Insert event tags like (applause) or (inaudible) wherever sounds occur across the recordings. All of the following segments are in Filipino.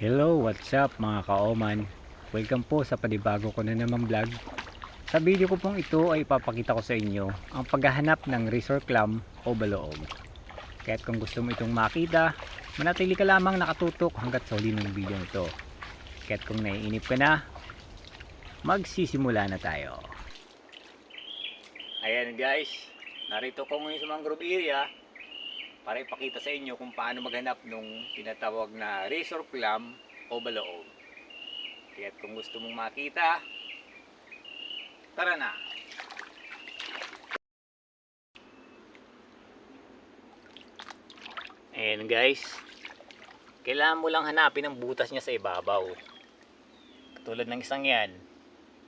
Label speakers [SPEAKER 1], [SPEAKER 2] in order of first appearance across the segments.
[SPEAKER 1] Hello, what's up mga kaoman? Welcome po sa panibago ko na naman vlog. Sa video ko pong ito ay ipapakita ko sa inyo ang paghahanap ng resort clam o baloog. Kaya't kung gusto mo itong makita, manatili ka lamang nakatutok hanggat sa huli ng video ito. Kaya't kung naiinip ka na, magsisimula na tayo. Ayan guys, narito ko ngayon sa mangrove area para ipakita sa inyo kung paano maghanap nung tinatawag na razor clam o baloog. Kaya kung gusto mong makita, tara na! Ayan guys, kailangan mo lang hanapin ang butas niya sa ibabaw. Katulad ng isang yan,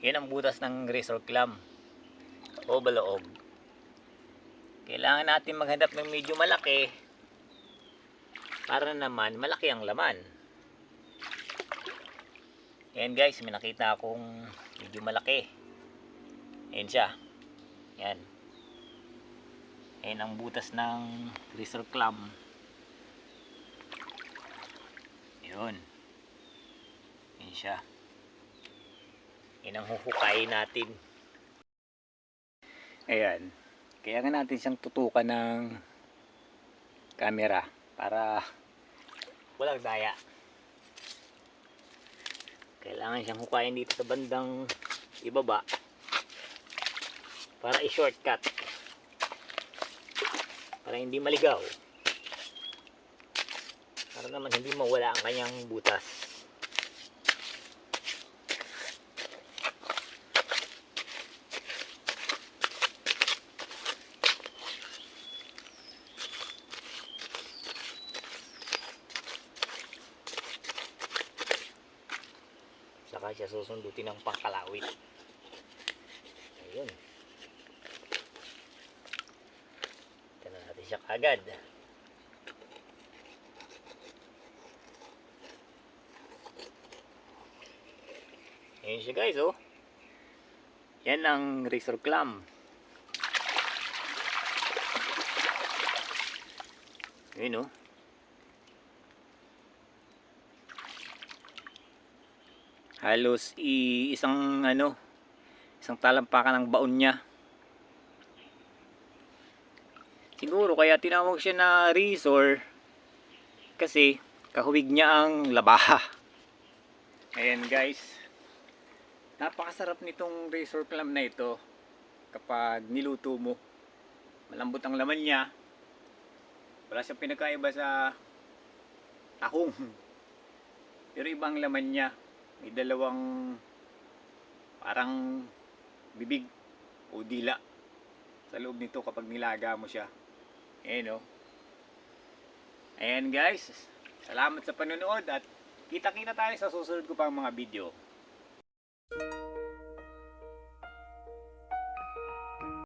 [SPEAKER 1] yan ang butas ng razor clam o baloog kailangan natin maghanap ng medyo malaki para naman malaki ang laman. Yan guys may nakita akong medyo malaki. Yan siya. Yan yan ang butas ng razor clam. Yun yan siya. Yan ang huhukayin natin. Ayan kaya nga natin siyang tutukan ng camera para walang daya. Kailangan siyang hukayin dito sa bandang ibaba para i-shortcut. Para hindi maligaw. Para naman hindi mawala ang kanyang butas. Saka siya susundutin ng pangkalawit ayun. Na natin siya kagad ayun siya guys oh. Yan ang razor clam. Ayun oh halos i isang ano isang talampakan ng baon niya. Siguro kaya tinawag siya na resor kasi kahuwig niya ang labaha. Ayan guys. Napakasarap nitong razor clam na ito kapag niluto mo. Malambot ang laman niya. Wala siyang pinagkaiba sa tahong (laughs) pero ibang laman niya may dalawang parang bibig o dila sa loob nito kapag nilaga mo siya. Ayan o. Ayan guys. Salamat sa panonood at kita-kita tayo sa susunod ko pang mga video.